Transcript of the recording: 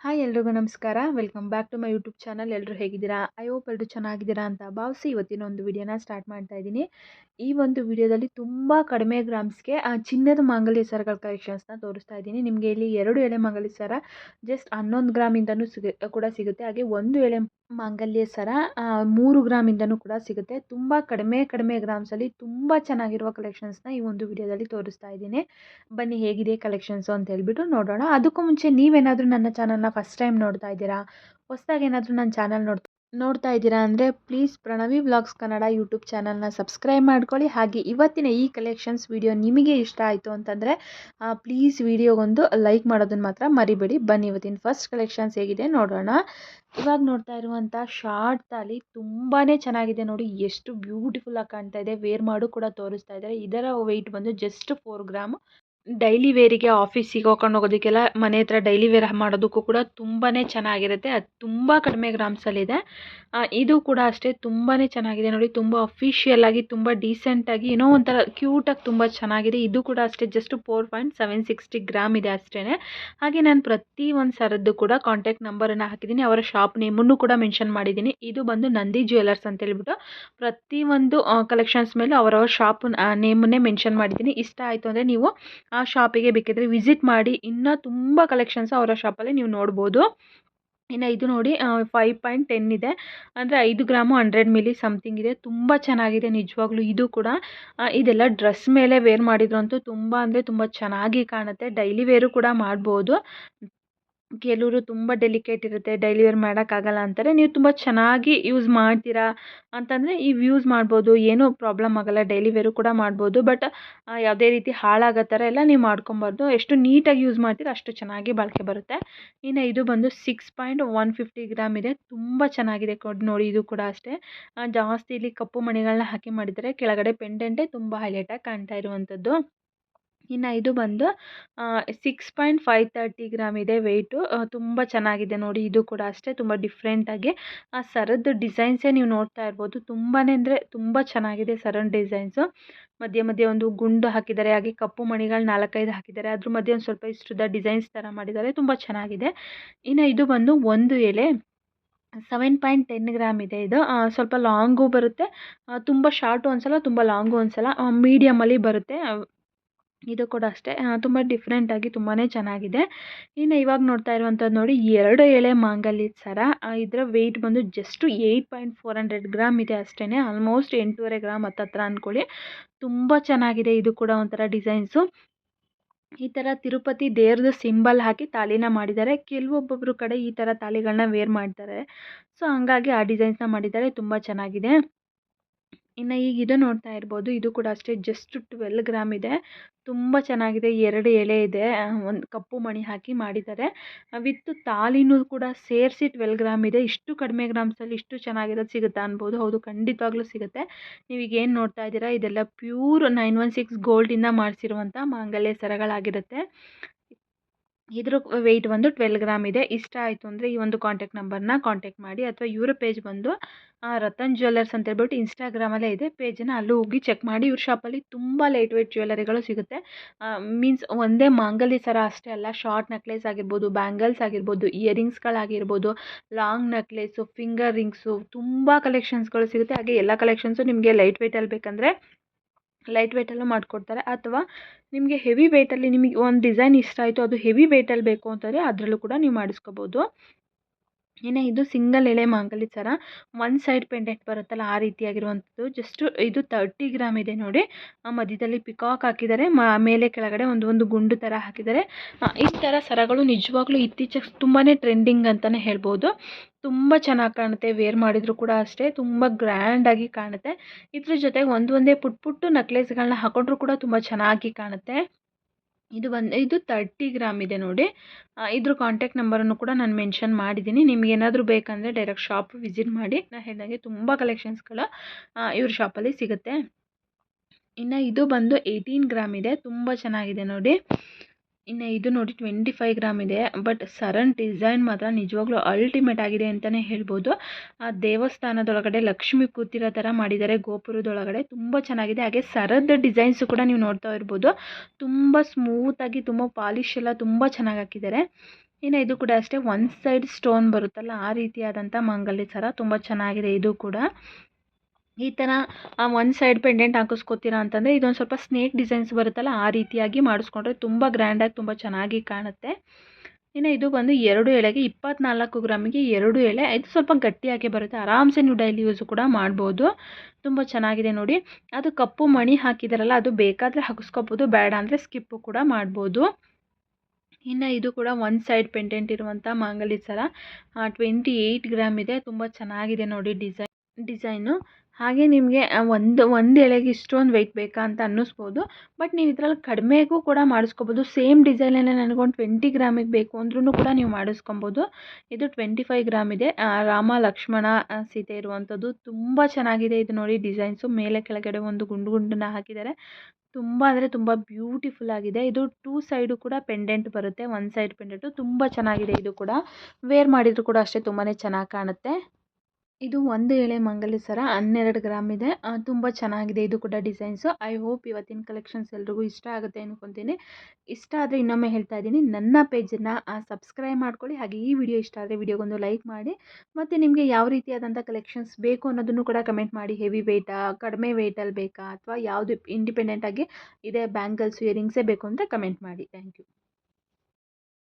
Hi ಎಲ್ರಿಗೂ ನಮಸ್ಕಾರ. Welcome back to my YouTube channel ಎಲ್ಲರೂ ಹೇಗಿದ್ದೀರಾ? ಐ ಹೋಪ್ ಎಲ್ಲರೂ ಚೆನ್ನಾಗಿದ್ದೀರಾ ಅಂತ ಭಾವಿಸಿ ಇವತ್ತಿನ ಒಂದು ವಿಡಿಯೋನ ಸ್ಟಾರ್ಟ್ ಮಾಡ್ತಾ ಇದ್ದೀನಿ. ಈ ಒಂದು ವಿಡಿಯೋದಲ್ಲಿ ತುಂಬ ಕಡಿಮೆ ಗ್ರಾಮ್ಸ್ಗೆ ಚಿನ್ನದ ಮಾಂಗಲ್ಯ ಸರಗಳ ಕಲೆಕ್ಷನ್ಸ್ನ ತೋರಿಸ್ತಾ ಇದ್ದೀನಿ. ನಿಮಗೆ ಇಲ್ಲಿ ಎರಡು ಎಳೆ ಮಾಂಗಲ್ಯ ಸರ ಜಸ್ಟ್ ಹನ್ನೊಂದು ಗ್ರಾಮಿಂದನೂ ಸಿಗ, ಕೂಡ ಸಿಗುತ್ತೆ. ಹಾಗೆ ಒಂದು ಎಳೆ ಮಾಂಗಲ್ಯ ಸರ ಮೂರು ಗ್ರಾಮಿಂದನೂ ಕೂಡ ಸಿಗುತ್ತೆ. ತುಂಬ ಕಡಿಮೆ ಕಡಿಮೆ ಗ್ರಾಮ್ಸಲ್ಲಿ ತುಂಬ ಚೆನ್ನಾಗಿರುವ ಕಲೆಕ್ಷನ್ಸ್ನ ಈ ಒಂದು ವಿಡಿಯೋದಲ್ಲಿ ತೋರಿಸ್ತಾ ಇದ್ದೀನಿ. ಬನ್ನಿ ಹೇಗಿದೆ ಕಲೆಕ್ಷನ್ಸು ಅಂತ ಹೇಳ್ಬಿಟ್ಟು ನೋಡೋಣ. ಅದಕ್ಕೂ ಮುಂಚೆ ನೀವೇನಾದರೂ ನನ್ನ ಚಾನಲ್ನ ಫಸ್ಟ್ ಟೈಮ್ ನೋಡ್ತಾ ಇದ್ದೀರಾ? ಹೊಸ್ದಾಗಿ ಏನಾದರೂ ನನ್ನ ಚಾನಲ್ ನೋಡ್ ನೋಡ್ತಾ ಇದ್ದೀರಾ ಅಂದರೆ please Pranavi vlogs Kannada YouTube ಚಾನಲ್ನ ಸಬ್ಸ್ಕ್ರೈಬ್ ಮಾಡ್ಕೊಳ್ಳಿ. ಹಾಗೆ ಇವತ್ತಿನ ಈ ಕಲೆಕ್ಷನ್ಸ್ ವಿಡಿಯೋ ನಿಮಗೆ ಇಷ್ಟ ಆಯಿತು ಅಂತಂದರೆ ಪ್ಲೀಸ್ ವಿಡಿಯೋಗೊಂದು ಲೈಕ್ ಮಾಡೋದನ್ನು ಮಾತ್ರ ಮರಿಬೇಡಿ. ಬನ್ನಿ ಇವತ್ತಿನ ಫಸ್ಟ್ ಕಲೆಕ್ಷನ್ಸ್ ಹೇಗಿದೆ ನೋಡೋಣ. ಇವಾಗ ನೋಡ್ತಾ ಇರುವಂಥ ಶಾರ್ಟ್ ತಾಲಿ ತುಂಬಾ ಚೆನ್ನಾಗಿದೆ ನೋಡಿ. ಎಷ್ಟು ಬ್ಯೂಟಿಫುಲ್ಲಾಗಿ ಕಾಣ್ತಾ ಇದೆ. ವೇರ್ ಮಾಡು ಕೂಡ ತೋರಿಸ್ತಾ ಇದ್ದಾರೆ. ಇದರ ವೆಯ್ಟ್ ಬಂದು ಜಸ್ಟ್ ಫೋರ್ ಗ್ರಾಮ್ ಡೈಲಿ ವೇರಿಗೆ ಆಫೀಸಿಗೆ ಹೋಗ್ಕೊಂಡು ಹೋಗೋದಕ್ಕೆಲ್ಲ ಮನೆ ಹತ್ರ ಡೈಲಿ ವೇರ್ ಮಾಡೋದಕ್ಕೂ ಕೂಡ ತುಂಬಾ ಚೆನ್ನಾಗಿರುತ್ತೆ. ಅದು ತುಂಬ ಕಡಿಮೆ ಗ್ರಾಮ್ಸಲ್ಲಿದೆ. ಇದು ಕೂಡ ಅಷ್ಟೇ ತುಂಬಾ ಚೆನ್ನಾಗಿದೆ ನೋಡಿ. ತುಂಬ ಅಫಿಷಿಯಲ್ ಆಗಿ ತುಂಬ ಡೀಸೆಂಟಾಗಿ ಏನೋ ಒಂಥರ ಕ್ಯೂಟಾಗಿ ತುಂಬ ಚೆನ್ನಾಗಿದೆ. ಇದು ಕೂಡ ಅಷ್ಟೇ just four point seven sixty gram ಇದೆ ಅಷ್ಟೇ ಹಾಗೆ ನಾನು ಪ್ರತಿ ಒಂದು ಸರದ್ದು ಕೂಡ ಕಾಂಟ್ಯಾಕ್ಟ್ ನಂಬರನ್ನು ಹಾಕಿದ್ದೀನಿ. ಅವರ ಶಾಪ್ ನೇಮನ್ನು ಕೂಡ ಮೆನ್ಷನ್ ಮಾಡಿದ್ದೀನಿ. ಇದು ಬಂದು ನಂದಿ ಜ್ಯುವೆಲರ್ಸ್ ಅಂತ ಹೇಳ್ಬಿಟ್ಟು ಒಂದು ಕಲೆಕ್ಷನ್ಸ್ ಮೇಲೂ ಅವರವರ ಶಾಪ್ ನೇಮನ್ನೇ ಮೆನ್ಷನ್ ಮಾಡಿದ್ದೀನಿ. ಇಷ್ಟ ಆಯಿತು ಅಂದರೆ ನೀವು ಆ ಶಾಪಿಗೆ ಬೇಕಿದ್ರೆ ವಿಸಿಟ್ ಮಾಡಿ. ಇನ್ನೂ ತುಂಬ ಕಲೆಕ್ಷನ್ಸ್ ಅವರ ಶಾಪಲ್ಲಿ ನೀವು ನೋಡ್ಬೋದು. ಇನ್ನು ಇದು ನೋಡಿ ಫೈವ್ ಪಾಯಿಂಟ್ ಟೆನ್ ಇದೆ. ಅಂದರೆ ಐದು ಗ್ರಾಮು ಹಂಡ್ರೆಡ್ ಮಿಲಿ ಸಮಥಿಂಗ್ ಇದೆ. ತುಂಬ ಚೆನ್ನಾಗಿದೆ ನಿಜವಾಗ್ಲೂ ಇದು ಕೂಡ. ಇದೆಲ್ಲ ಡ್ರೆಸ್ ಮೇಲೆ ವೇರ್ ಮಾಡಿದ್ರಂತೂ ತುಂಬ ಅಂದರೆ ತುಂಬ ಚೆನ್ನಾಗಿ ಕಾಣುತ್ತೆ. ಡೈಲಿ ವೇರು ಕೂಡ ಮಾಡ್ಬೋದು. ಕೆಲವರು ತುಂಬ ಡೆಲಿಕೇಟ್ ಇರುತ್ತೆ ಡೈಲಿ ವೇರ್ ಮಾಡೋಕ್ಕಾಗಲ್ಲ ಅಂತಾರೆ. ನೀವು ತುಂಬ ಚೆನ್ನಾಗಿ ಯೂಸ್ ಮಾಡ್ತೀರಾ ಅಂತಂದರೆ ಇವು ಯೂಸ್ ಮಾಡ್ಬೋದು, ಏನೂ ಪ್ರಾಬ್ಲಮ್ ಆಗೋಲ್ಲ ಡೈಲಿ ವೇರು ಕೂಡ ಮಾಡ್ಬೋದು. ಬಟ್ ಯಾವುದೇ ರೀತಿ ಹಾಳಾಗೋ ಥರ ಎಲ್ಲ ನೀವು ಮಾಡ್ಕೊಬಾರ್ದು. ಎಷ್ಟು ನೀಟಾಗಿ ಯೂಸ್ ಮಾಡ್ತೀರಾ ಅಷ್ಟು ಚೆನ್ನಾಗಿ ಬಾಳಿಕೆ ಬರುತ್ತೆ. ಇನ್ನು ಇದು ಬಂದು six point one fifty gram ಇದೆ. ತುಂಬ ಚೆನ್ನಾಗಿದೆ ಕೊಡ್ ನೋಡಿ, ಇದು ಕೂಡ ಅಷ್ಟೇ. ಜಾಸ್ತಿ ಇಲ್ಲಿ ಕಪ್ಪು ಮಣಿಗಳನ್ನ ಹಾಕಿ ಮಾಡಿದರೆ ಕೆಳಗಡೆ ಪೆಂಡೆಂಟೇ ತುಂಬ ಹೈಲೈಟಾಗಿ ಕಾಣ್ತಾ ಇರುವಂಥದ್ದು. ಇನ್ನು ಇದು ಬಂದು six point five thirty gram ಇದೆ ವೆಯ್ಟು ತುಂಬ ಚೆನ್ನಾಗಿದೆ ನೋಡಿ, ಇದು ಕೂಡ ಅಷ್ಟೇ, ತುಂಬ ಡಿಫ್ರೆಂಟಾಗಿ ಆ, ಸರದ ಡಿಸೈನ್ಸೇ ನೀವು ನೋಡ್ತಾ ಇರ್ಬೋದು. ತುಂಬಾ ಅಂದರೆ ತುಂಬ ಚೆನ್ನಾಗಿದೆ ಸರನ್ ಡಿಸೈನ್ಸು ಮಧ್ಯೆ ಮಧ್ಯೆ ಒಂದು ಗುಂಡು ಹಾಕಿದ್ದಾರೆ, ಹಾಗೆ ಕಪ್ಪು ಮಣಿಗಳು ನಾಲ್ಕೈದು ಹಾಕಿದ್ದಾರೆ. ಅದ್ರ ಮಧ್ಯೆ ಒಂದು ಸ್ವಲ್ಪ ಇಷ್ಟದ ಡಿಸೈನ್ಸ್ ಥರ ಮಾಡಿದ್ದಾರೆ. ತುಂಬ ಚೆನ್ನಾಗಿದೆ. ಇನ್ನು ಇದು ಬಂದು ಒಂದು ಎಲೆ ಸೆವೆನ್ ಪಾಯಿಂಟ್ ಟೆನ್ ಗ್ರಾಮ್ ಇದೆ ಇದು. ಸ್ವಲ್ಪ ಲಾಂಗು ಬರುತ್ತೆ. ತುಂಬ ಶಾರ್ಟು ಒಂದ್ಸಲ, ತುಂಬ ಲಾಂಗು ಒಂದ್ಸಲ ಮೀಡಿಯಮಲ್ಲಿ ಬರುತ್ತೆ. ಇದು ಕೂಡ ಅಷ್ಟೇ. ತುಂಬ ಡಿಫ್ರೆಂಟಾಗಿ ತುಂಬಾ ಚೆನ್ನಾಗಿದೆ. ಇನ್ನು ಇವಾಗ ನೋಡ್ತಾ ಇರುವಂಥದ್ದು ನೋಡಿ, ಎರಡು ಎಳೆ ಮಾಂಗಲ್ಯ ಸರ. ಇದರ ವೆಯ್ಟ್ ಬಂದು just eight point four hundred gram ಇದೆ ಅಷ್ಟೇ ಆಲ್ಮೋಸ್ಟ್ ಎಂಟೂವರೆ ಗ್ರಾಮ್ ಹತ್ತತ್ರ ಅಂದ್ಕೊಳ್ಳಿ ತುಂಬ ಚೆನ್ನಾಗಿದೆ ಇದು ಕೂಡ ಒಂಥರ ಡಿಸೈನ್ಸು ಈ ಥರ ತಿರುಪತಿ ದೇವ್ರದ್ದು ಸಿಂಬಲ್ ಹಾಕಿ ತಾಳಿನ ಮಾಡಿದ್ದಾರೆ. ಕೆಲವೊಬ್ಬೊಬ್ರು ಕಡೆ ಈ ಥರ ತಾಳಿಗಳನ್ನ ವೇರ್ ಮಾಡ್ತಾರೆ. ಸೊ ಹಂಗಾಗಿ ಆ ಡಿಸೈನ್ಸ್ನ ಮಾಡಿದ್ದಾರೆ. ತುಂಬ ಚೆನ್ನಾಗಿದೆ. ಇನ್ನು ಈಗ ಇದು ನೋಡ್ತಾ ಇರ್ಬೋದು. ಇದು ಕೂಡ ಅಷ್ಟೇ ಜಸ್ಟ್ ಟ್ವೆಲ್ ಗ್ರಾಮ್ ಇದೆ. ತುಂಬ ಚೆನ್ನಾಗಿದೆ. ಎರಡು ಎಳೆ ಇದೆ. ಒಂದು ಕಪ್ಪು ಮಣಿ ಹಾಕಿ ಮಾಡಿದ್ದಾರೆ. ವಿತ್ ತಾಲಿನೂ ಕೂಡ ಸೇರಿಸಿ ಟ್ವೆಲ್ ಗ್ರಾಮ್ ಇದೆ. ಇಷ್ಟು ಕಡಿಮೆ ಗ್ರಾಮ್ಸಲ್ಲಿ ಇಷ್ಟು ಚೆನ್ನಾಗಿರೋದು ಸಿಗುತ್ತಾ ಅನ್ಬೋದು. ಹೌದು, ಖಂಡಿತವಾಗ್ಲೂ ಸಿಗುತ್ತೆ. ನೀವೀಗ ಏನು ನೋಡ್ತಾ ಇದ್ದೀರಾ? ಇದೆಲ್ಲ ಪ್ಯೂರ್ ನೈನ್ ಒನ್ ಸಿಕ್ಸ್ ಗೋಲ್ಡಿಂದ ಮಾಡಿಸಿರುವಂಥ ಮಾಂಗಲ್ಯ ಸರಗಳಾಗಿರುತ್ತೆ. ಇದ್ರ ವೆಯ್ಟ್ ಬಂದು ಟ್ವೆಲ್ ಗ್ರಾಮ್ ಇದೆ. ಇಷ್ಟ ಆಯಿತು ಅಂದರೆ ಈ ಒಂದು ಕಾಂಟ್ಯಾಕ್ಟ್ ನಂಬರ್ನ ಕಾಂಟ್ಯಾಕ್ಟ್ ಮಾಡಿ ಅಥವಾ ಇವರ ಪೇಜ್ ಬಂದು ರತನ್ ಜ್ಯುವೆಲ್ಲರ್ಸ್ ಅಂತ ಹೇಳ್ಬಿಟ್ಟು ಇನ್ಸ್ಟಾಗ್ರಾಮಲ್ಲೇ ಇದೆ. ಪೇಜನ್ನು ಅಲ್ಲೂ ಹೋಗಿ ಚೆಕ್ ಮಾಡಿ. ಇವ್ರ ಶಾಪಲ್ಲಿ ತುಂಬ ಲೈಟ್ ವೆಯ್ಟ್ ಜ್ಯುವೆಲ್ಲರಿಗಳು ಸಿಗುತ್ತೆ. ಮೀನ್ಸ್ ಒಂದೇ ಮಾಂಗಲ್ಯ ಸರ ಅಷ್ಟೇ ಅಲ್ಲ. ಶಾರ್ಟ್ ನೆಕ್ಲೆಸ್ ಆಗಿರ್ಬೋದು ಬ್ಯಾಂಗಲ್ಸ್ ಆಗಿರ್ಬೋದು ಇಯರಿಂಗ್ಸ್ಗಳಾಗಿರ್ಬೋದು ಲಾಂಗ್ ನೆಕ್ಲೆಸು ಫಿಂಗರ್ ರಿಂಗ್ಸು ತುಂಬ ಕಲೆಕ್ಷನ್ಸ್ಗಳು ಸಿಗುತ್ತೆ. ಹಾಗೆ ಎಲ್ಲ ಕಲೆಕ್ಷನ್ಸು ನಿಮಗೆ ಲೈಟ್ ವೆಯ್ಟಲ್ಲಿ ಬೇಕಂದರೆ ಲೈಟ್ ವೆಯ್ಟಲ್ಲೂ ಮಾಡಿಕೊಡ್ತಾರೆ. ಅಥವಾ ನಿಮಗೆ ಹೆವಿ ವೆಯ್ಟಲ್ಲಿ ನಿಮಗೆ ಒಂದು ಡಿಸೈನ್ ಇಷ್ಟ ಆಯಿತು, ಅದು ಹೆವಿ ವೆಯ್ಟಲ್ಲಿ ಬೇಕು ಅಂತಂದರೆ ಅದರಲ್ಲೂ ಕೂಡ ನೀವು ಮಾಡಿಸ್ಕೋಬೋದು. ಇನ್ನು ಇದು ಸಿಂಗಲ್ ಎಳೆ ಮಾಂಗಲ್ಯ ಸರ ಒನ್ ಸೈಡ್ ಪೆಂಡೆಂಟ್ ಬರುತ್ತಲ್ಲ ಆ ರೀತಿಯಾಗಿರುವಂಥದ್ದು. ಜಸ್ಟ್ ಇದು ತರ್ಟಿ ಗ್ರಾಮ್ ಇದೆ ನೋಡಿ. ಆ ಮಧ್ಯದಲ್ಲಿ ಪಿಕಾಕ್ ಹಾಕಿದ್ದಾರೆ. ಮೇಲೆ ಕೆಳಗಡೆ ಒಂದು ಒಂದು ಗುಂಡು ಥರ ಹಾಕಿದ್ದಾರೆ. ಈ ಥರ ಸರಗಳು ನಿಜವಾಗ್ಲೂ ಇತ್ತೀಚೆಗೆ ತುಂಬಾ ಟ್ರೆಂಡಿಂಗ್ ಅಂತಲೇ ಹೇಳ್ಬೋದು. ತುಂಬ ಚೆನ್ನಾಗಿ ಕಾಣುತ್ತೆ. ವೇರ್ ಮಾಡಿದರೂ ಕೂಡ ಅಷ್ಟೇ. ತುಂಬ ಗ್ರ್ಯಾಂಡಾಗಿ ಕಾಣುತ್ತೆ. ಇದ್ರ ಜೊತೆಗೆ ಒಂದು, ಒಂದೇ ಪುಟ್, ಪುಟ್ಟು ನಕ್ಲೇಸ್ಗಳನ್ನ ಹಾಕೊಂಡ್ರೂ ಕೂಡ ತುಂಬ ಚೆನ್ನಾಗಿ ಕಾಣುತ್ತೆ. ಇದು ಬಂದು, ಇದು ತರ್ಟಿ ಗ್ರಾಮ್ ಇದೆ ನೋಡಿ. ಇದ್ರ ಕಾಂಟ್ಯಾಕ್ಟ್ ನಂಬರನ್ನು ಕೂಡ ನಾನು ಮೆನ್ಷನ್ ಮಾಡಿದ್ದೀನಿ ನಿಮ್ಗೆ ಏನಾದರೂ ಬೇಕಂದರೆ ಡೈರೆಕ್ಟ್ ಶಾಪ್ ವಿಸಿಟ್ ಮಾಡಿ. ನಾನು ಹೇಳಿದಂಗೆ ತುಂಬ ಕಲೆಕ್ಷನ್ಸ್ಗಳು ಇವ್ರ ಶಾಪಲ್ಲಿ ಸಿಗುತ್ತೆ. ಇನ್ನು ಇದು ಬಂದು ಏಯ್ಟೀನ್ ಗ್ರಾಮ್ ಇದೆ. ತುಂಬ ಚೆನ್ನಾಗಿದೆ ನೋಡಿ. ಇನ್ನು ಇದು ನೋಡಿ ಟ್ವೆಂಟಿ ಫೈವ್ ಗ್ರಾಮ್ ಇದೆ ಬಟ್ ಸರನ್ ಡಿಸೈನ್ ಮಾತ್ರ ನಿಜವಾಗ್ಲೂ ಅಲ್ಟಿಮೇಟ್ ಆಗಿದೆ ಅಂತಲೇ ಹೇಳ್ಬೋದು. ಆ ದೇವಸ್ಥಾನದೊಳಗಡೆ ಲಕ್ಷ್ಮಿ ಕೂತಿರೋ ಥರ ಮಾಡಿದ್ದಾರೆ, ಗೋಪುರದೊಳಗಡೆ ತುಂಬ ಚೆನ್ನಾಗಿದೆ. ಹಾಗೆ ಸರದ ಡಿಸೈನ್ಸು ಕೂಡ ನೀವು ನೋಡ್ತಾ ಇರ್ಬೋದು. ತುಂಬ ಸ್ಮೂತಾಗಿ ತುಂಬ ಪಾಲಿಶ್ ಎಲ್ಲ ತುಂಬ ಚೆನ್ನಾಗಿ ಹಾಕಿದ್ದಾರೆ. ಇನ್ನು ಇದು ಕೂಡ ಅಷ್ಟೇ ಒನ್ ಸೈಡ್ ಸ್ಟೋನ್ ಬರುತ್ತಲ್ಲ, ಆ ರೀತಿಯಾದಂಥ ಮಾಂಗಲ್ಯ ಸರ ತುಂಬ ಚೆನ್ನಾಗಿದೆ ಇದು ಕೂಡ. ಈ ಥರ ಒನ್ ಸೈಡ್ ಪೆಂಡೆಂಟ್ ಹಾಕಿಸ್ಕೊತೀರಾ ಅಂತಂದರೆ ಇದೊಂದು ಸ್ವಲ್ಪ ಸ್ನೇಕ್ ಡಿಸೈನ್ಸ್ ಬರುತ್ತಲ್ಲ, ಆ ರೀತಿಯಾಗಿ ಮಾಡಿಸ್ಕೊಂಡ್ರೆ ತುಂಬ ಗ್ರ್ಯಾಂಡಾಗಿ ತುಂಬ ಚೆನ್ನಾಗಿ ಕಾಣುತ್ತೆ. ಇನ್ನು ಇದು ಬಂದು ಎರಡು ಎಳೆಗೆ, ಇಪ್ಪತ್ನಾಲ್ಕು ಗ್ರಾಮಿಗೆ ಎರಡು ಎಳೆ, ಇದು ಸ್ವಲ್ಪ ಗಟ್ಟಿಯಾಗಿ ಬರುತ್ತೆ. ಆರಾಮ್ಸೆ ನೀವು ಡೈಲಿ ಯೂಸು ಕೂಡ ಮಾಡ್ಬೋದು. ತುಂಬ ಚೆನ್ನಾಗಿದೆ ನೋಡಿ. ಅದು ಕಪ್ಪು ಮಣಿ ಹಾಕಿದಾರಲ್ಲ, ಅದು ಬೇಕಾದರೆ ಹಾಕಿಸ್ಕೋಬೋದು, ಬೇಡ ಅಂದರೆ ಸ್ಕಿಪ್ಪು ಕೂಡ ಮಾಡ್ಬೋದು. ಇನ್ನು ಇದು ಕೂಡ ಒನ್ ಸೈಡ್ ಪೆಂಡೆಂಟ್ ಇರುವಂಥ ಮಾಂಗಲ್ಯ ಸರ ಟ್ವೆಂಟಿ ಏಯ್ಟ್ ಗ್ರಾಮ್ ಇದೆ. ತುಂಬ ಚೆನ್ನಾಗಿದೆ ನೋಡಿ ಡಿಸೈನ್ ಡಿಸೈನು. ಹಾಗೆ ನಿಮಗೆ ಒಂದು ಒಂದು ಎಳೆಗೆ ಇಷ್ಟೊಂದು ವೆಯ್ಟ್ ಬೇಕಾ ಅಂತ ಅನ್ನಿಸ್ಬೋದು. ಬಟ್ ನೀವು ಇದರಲ್ಲಿ ಕಡಿಮೆಗೂ ಕೂಡ ಮಾಡಿಸ್ಕೋಬೋದು. ಸೇಮ್ ಡಿಸೈನಲ್ಲೇ ನನಗೊಂದು ಟ್ವೆಂಟಿ ಗ್ರಾಮಿಗೆ ಬೇಕು ಅಂದ್ರೂ ಕೂಡ ನೀವು ಮಾಡಿಸ್ಕೊಬೋದು. ಇದು ಟ್ವೆಂಟಿ ಫೈವ್ ಗ್ರಾಮ್ ಇದೆ. ರಾಮ ಲಕ್ಷ್ಮಣ ಸೀತೆ ಇರುವಂಥದ್ದು ತುಂಬ ಚೆನ್ನಾಗಿದೆ. ಇದು ನೋಡಿ ಡಿಸೈನ್ಸು. ಮೇಲೆ ಕೆಳಗಡೆ ಒಂದು ಗುಂಡು ಗುಂಡನ್ನ ಹಾಕಿದ್ದಾರೆ. ತುಂಬ ಅಂದರೆ ತುಂಬ ಬ್ಯೂಟಿಫುಲ್ ಆಗಿದೆ. ಇದು ಟೂ ಸೈಡು ಕೂಡ ಪೆಂಡೆಂಟ್ ಬರುತ್ತೆ. ಒನ್ ಸೈಡ್ ಪೆಂಡೆಂಟು ತುಂಬ ಚೆನ್ನಾಗಿದೆ ಇದು ಕೂಡ. ವೇರ್ ಮಾಡಿದರೂ ಕೂಡ ಅಷ್ಟೇ ತುಂಬಾ ಚೆನ್ನಾಗಿ ಕಾಣುತ್ತೆ. ಇದು ಒಂದು ಎಳೆ ಮಂಗಲ ಸರ, ಹನ್ನೆರಡು ಗ್ರಾಮ್ ಇದೆ. ತುಂಬ ಚೆನ್ನಾಗಿದೆ ಇದು ಕೂಡ ಡಿಸೈನ್ಸು. ಐ ಹೋಪ್ ಇವತ್ತಿನ ಕಲೆಕ್ಷನ್ಸ್ ಎಲ್ರಿಗೂ ಇಷ್ಟ ಆಗುತ್ತೆ ಅನ್ಕೊತೀನಿ. ಇಷ್ಟ ಆದರೆ ಇನ್ನೊಮ್ಮೆ ಹೇಳ್ತಾ ಇದ್ದೀನಿ. ನನ್ನ ಪೇಜನ್ನು ಸಬ್ಸ್ಕ್ರೈಬ್ ಮಾಡ್ಕೊಳ್ಳಿ. ಹಾಗೆ ಈ ವಿಡಿಯೋ ಇಷ್ಟ ಆದರೆ ವಿಡಿಯೋಗೊಂದು ಲೈಕ್ ಮಾಡಿ. ಮತ್ತು ನಿಮಗೆ ಯಾವ ರೀತಿಯಾದಂಥ ಕಲೆಕ್ಷನ್ಸ್ ಬೇಕು ಅನ್ನೋದನ್ನು ಕೂಡ ಕಮೆಂಟ್ ಮಾಡಿ. ಹೆವಿ ವೆಯ್ಟಾ ಕಡಿಮೆ ವೆಯ್ಟಲ್ಲಿ ಬೇಕಾ, ಅಥವಾ ಯಾವುದು ಇಂಡಿಪೆಂಡೆಂಟಾಗಿ ಇದೆ, ಬ್ಯಾಂಗಲ್ಸ್, ಇಯರಿಂಗ್ಸೇ ಬೇಕು ಅಂತ ಕಮೆಂಟ್ ಮಾಡಿ. Thank you.